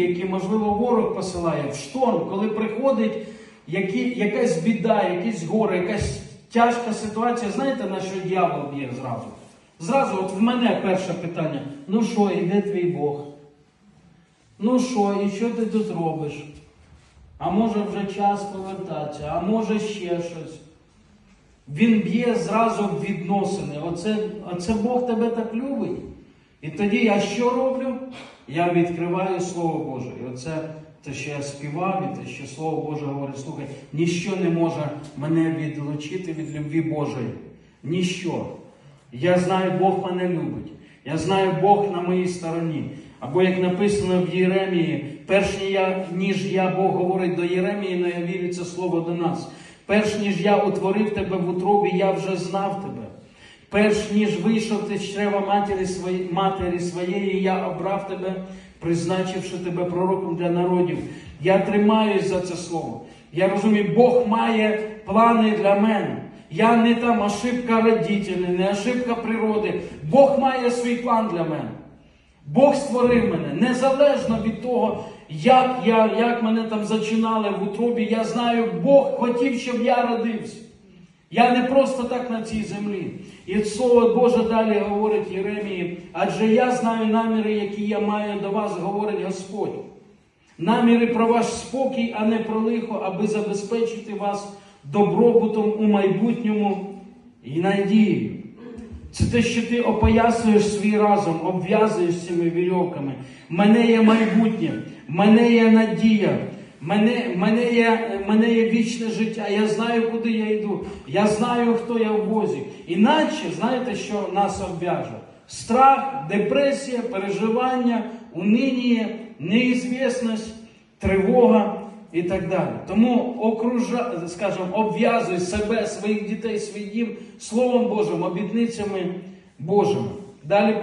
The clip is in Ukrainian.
які, можливо, ворог посилає, в шторм, коли приходить які, якась біда, якесь горе, якась тяжка ситуація, знаєте, на що дьявол б'є зразу? Зразу, от в мене перше питання: ну що, іде твій Бог? Ну що, і що ти тут робиш? А може вже час повертатися, а може ще щось. Він б'є зразу в відносини. Оце, оце Бог тебе так любить. І тоді я що роблю? Я відкриваю Слово Боже. І оце те, що я співав, і те, що Слово Боже говорить, слухай, ніщо не може мене відлучити від любві Божої. Ніщо. Я знаю, Бог мене любить. Я знаю, Бог на моїй стороні. Або як написано в Єремії, перш ніж я, Бог говорить до Єремії, навів це слово до нас. Перш ніж я утворив тебе в утробі, я вже знав тебе. Перш ніж вийшов ти з чрева матері, свої, матері своєї, я обрав тебе, призначивши тебе пророком для народів. Я тримаюсь за це слово. Я розумію, Бог має плани для мене. Я не там ошибка родителей, не ошибка природи. Бог має свій план для мене. Бог створив мене незалежно від того, як я, як мене там зачинали в утробі. Я знаю, Бог хотів, щоб я родився. Я не просто так на цій землі. І слово Боже далі говорить Єремії, адже я знаю наміри, які я маю до вас, говорить Господь. Наміри про ваш спокій, а не про лихо, аби забезпечити вас добробутом у майбутньому і надією. Це те, що ти опоясуєш свій разум, обв'язуєш цими вірьовками. Мене є майбутнє, мене є надія, мене, мене, є, мене є вічне життя. Я знаю, куди я йду. Я знаю, хто я в Бозі. Іначе, знаєте, що нас обв'яже? Страх, депресія, переживання, унинія, неізвісність, тривога і так далі. Тому окружа, скажімо, обв'язуй себе, своїх дітей, свій дім Словом Божим, обітницями Божими. Далі